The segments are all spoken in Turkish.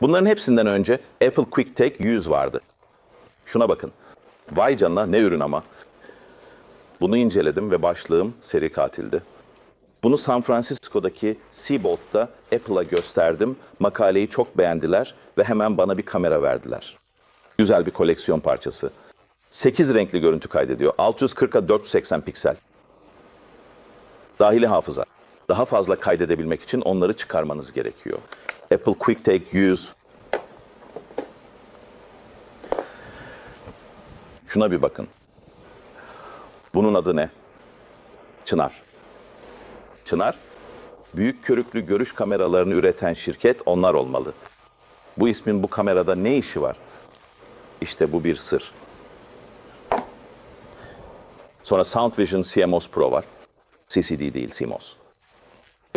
Bunların hepsinden önce Apple QuickTake 100 vardı. Şuna bakın. Vay canına ne ürün ama. Bunu inceledim ve başlığım seri katildi. Bunu San Francisco'daki Seabold'da Apple'a gösterdim. Makaleyi çok beğendiler ve hemen bana bir kamera verdiler. Güzel bir koleksiyon parçası. 8 renkli görüntü kaydediyor. 640'a 480 piksel. Dahili hafıza. Daha fazla kaydedebilmek için onları çıkarmanız gerekiyor. Apple QuickTake 100. Şuna bir bakın. Bunun adı ne? Çınar. Çınar, büyük körüklü görüş kameralarını üreten şirket onlar olmalı. Bu ismin bu kamerada ne işi var? İşte bu bir sır. Sonra Soundvision CMOS Pro var. CCD değil, CMOS.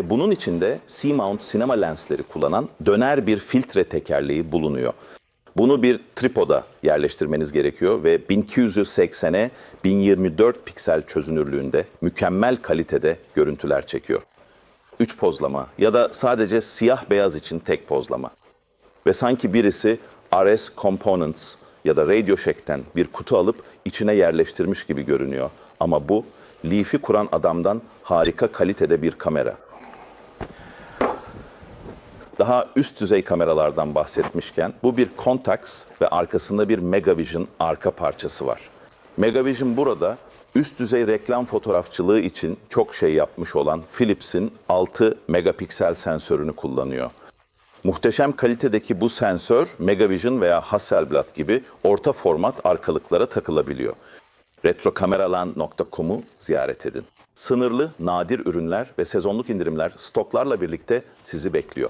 E bunun içinde C-mount sinema lensleri kullanan döner bir filtre tekerleği bulunuyor. Bunu bir tripoda yerleştirmeniz gerekiyor ve 1280'e 1024 piksel çözünürlüğünde mükemmel kalitede görüntüler çekiyor. 3 pozlama ya da sadece siyah beyaz için tek pozlama. Ve sanki birisi RS Components ya da Radio Shack'ten bir kutu alıp içine yerleştirmiş gibi görünüyor. Ama bu Leaf'i kuran adamdan harika kalitede bir kamera. Daha üst düzey kameralardan bahsetmişken bu bir Contax ve arkasında bir Megavision arka parçası var. Megavision burada üst düzey reklam fotoğrafçılığı için çok şey yapmış olan Philips'in 6 megapiksel sensörünü kullanıyor. Muhteşem kalitedeki bu sensör Megavision veya Hasselblad gibi orta format arkalıklara takılabiliyor. Retrokameralan.com'u ziyaret edin. Sınırlı, nadir ürünler ve sezonluk indirimler stoklarla birlikte sizi bekliyor.